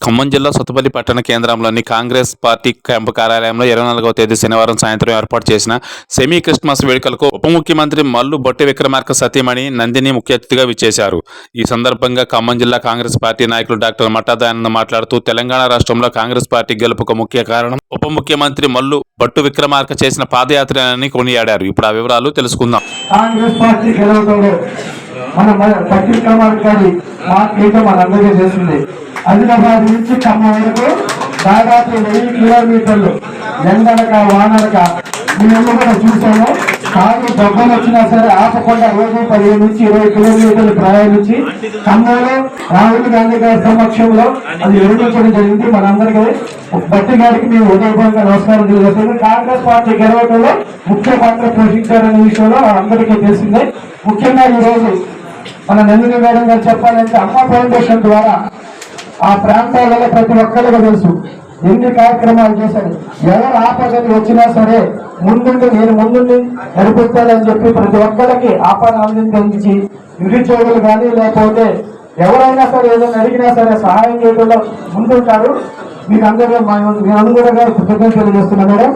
ఖమ్మం జిల్లా సొత్తపల్లి పట్టణ కేంద్రంలోని కాంగ్రెస్ పార్టీ క్యాంపు కార్యాలయంలో ఇరవై నాలుగవ తేదీ శనివారం సాయంత్రం ఏర్పాటు చేసిన సెమీ క్రిస్మస్ వేడుకలకు ఉప ముఖ్యమంత్రి మల్లు బొట్టి విక్రమార్క సతీమణి నందిని ముఖ్య అతిథిగా విచ్చేశారు. ఈ సందర్భంగా ఖమ్మం జిల్లా కాంగ్రెస్ పార్టీ నాయకులు డాక్టర్ మట్టాదయానంద్ మాట్లాడుతూ తెలంగాణ రాష్ట్రంలో కాంగ్రెస్ పార్టీ గెలుపుకు ముఖ్య కారణం ఉప ముఖ్యమంత్రి మల్లు బట్టు విక్రమార్క చేసిన పాదయాత్ర అని కొనియాడారు. ఇప్పుడు ఆ వివరాలు తెలుసుకుందాం. కాంగ్రెస్ పార్టీ గెలవడంలో మన మన విక్రమార్క గారి మనందరికీ చేసింది ఆదిలాబాద్ నుంచి ఖమ్మం వరకు దాదాపు వెయ్యి కిలోమీటర్లు ఎండనక వాననక మేము కూడా చూసాము కానీ దెబ్బలు వచ్చినా సరే ఆపకుండా రోజు పదిహేను నుంచి ఇరవై కిలోమీటర్లు ప్రయాణించి ఖమ్మంలో రాహుల్ గాంధీ గారి సమక్షంలో అది నిర్వహించడం జరిగింది. మనందరికీ బట్టి గారికి మేము ఉదయపూర్వకంగా నమస్కారం తెలియజేస్తాము కాంగ్రెస్ పార్టీ గెలవడంలో ముఖ్య పాత్ర పోషించారనే విషయంలో అందరికీ తెలిసిందే. ముఖ్యంగా ఈ రోజు మన నందిని మేడం గారు చెప్పాలంటే అమ్మ ఫౌండేషన్ ద్వారా ఆ ప్రాంతాలలో ప్రతి ఒక్కరికి తెలుసు. ఎన్ని కార్యక్రమాలు చేశారు ఎవరు ఆపదలు వచ్చినా సరే ముందుండి నేను ముందుండి నడిపిస్తానని చెప్పి ప్రతి ఒక్కరికి ఆపద అందించి నిరుద్యోగులు కానీ లేకపోతే ఎవరైనా సరే ఏదైనా అడిగినా సరే సహాయం చేయడంలో ముందుంటారు. మీకు అందరూ మా మీ అందరూ కృతజ్ఞతలు తెలియజేస్తున్నా మేడం.